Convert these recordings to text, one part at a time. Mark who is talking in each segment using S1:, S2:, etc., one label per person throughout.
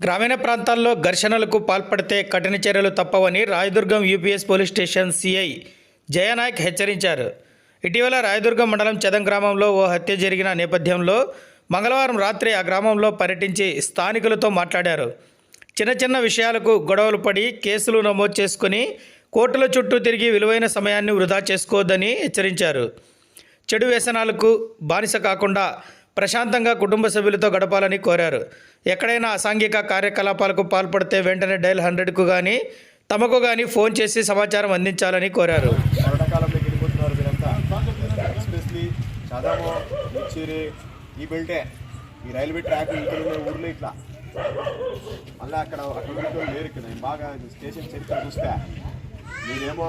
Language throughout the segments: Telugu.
S1: గ్రామీణ ప్రాంతాల్లో ఘర్షణలకు పాల్పడితే కఠిన చర్యలు తప్పవని Rayadurgam UPS police station CI Jayanayak హెచ్చరించారు. ఇటీవల రాయదుర్గం మండలం చదం గ్రామంలో ఓ హత్య జరిగిన నేపథ్యంలో మంగళవారం రాత్రి ఆ గ్రామంలో పర్యటించి స్థానికులతో మాట్లాడారు. చిన్న చిన్న విషయాలకు గొడవలు పడి కేసులు నమోదు చేసుకుని కోర్టుల చుట్టూ తిరిగి విలువైన సమయాన్ని వృధా చేసుకోవద్దని హెచ్చరించారు. చెడు వ్యసనాలకు బానిస కాకుండా ప్రశాంతంగా కుటుంబ సభ్యులతో గడపాలని కోరారు. ఎక్కడైనా అసాంఘిక కార్యకలాపాలకు పాల్పడితే వెంటనే డైల్ హండ్రెడ్కు కానీ తమకు కానీ ఫోన్ చేసి సమాచారం అందించాలని కోరారు.
S2: ఈ బెల్టే ఈ రైల్వే ట్రాక్ ఇక్కడ ఊర్లో ఇట్లా. మళ్ళీ అక్కడ అక్కడ లేరు ఇక్కడ. బాగా స్టేషన్ చరిత్ర చూస్తే. మీరేమో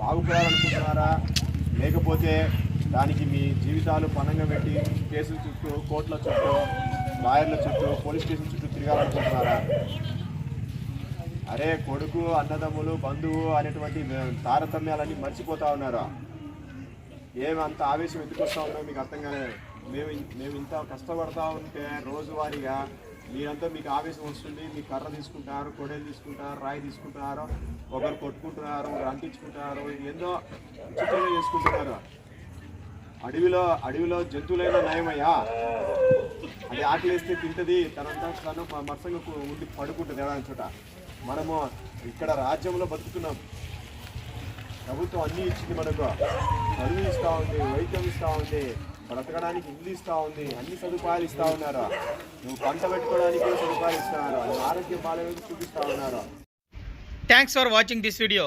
S2: బాగుపడాలనుకుంటున్నారా? లేకపోతే దానికి మీ జీవితాలు పణంగా పెట్టి కేసుల చుట్టూ కోర్టుల చుట్టూ లాయర్ల చుట్టూ పోలీస్ స్టేషన్ చుట్టూ తిరగాలనుకుంటున్నారా? అరే కొడుకు అన్నదమ్ములు బంధువు అనేటువంటి తారతమ్యాలన్నీ మర్చిపోతా ఉన్నారు? ఏమి అంత ఆవేశం ఎందుకు వస్తూ మీకు అర్థం కాలేదు మేము మేము ఇంత కష్టపడతా ఉంటే రోజువారీగా మీరంతా మీకు ఆవేశం వస్తుంది మీ కర్ర తీసుకుంటారు కొడేలు తీసుకుంటారు రాయి తీసుకుంటున్నారు ఒకరు కొట్టుకుంటున్నారు ఒకరు అంటించుకుంటున్నారు ఏందో చిత్రంగా చేసుకుంటున్నారు? అడవిలో అడవిలో జంతువులైన నయమయ్యా? అది ఆకలిస్తే తింటది తనంతా మరసంగా ఉండి పడుకుంటుంది ఏడాది చోట. మనము ఇక్కడ రాజ్యంలో బతుకుతున్నాం ప్రభుత్వం అన్నీ ఇచ్చింది మనకు. చదువు ఇస్తూ ఉంది వైద్యం ఇస్తూ ఉంది బ్రతకడానికి ఇల్లు ఇస్తూ ఉంది అన్ని సదుపాయాలు ఇస్తూ ఉన్నారు. నువ్వు పంట పెట్టుకోవడానికి సదుపాయాలు ఇస్తున్నారు ఆరోగ్య ఆరోగ్యం చూపిస్తూ ఉన్నారు.
S1: Thanks for watching this video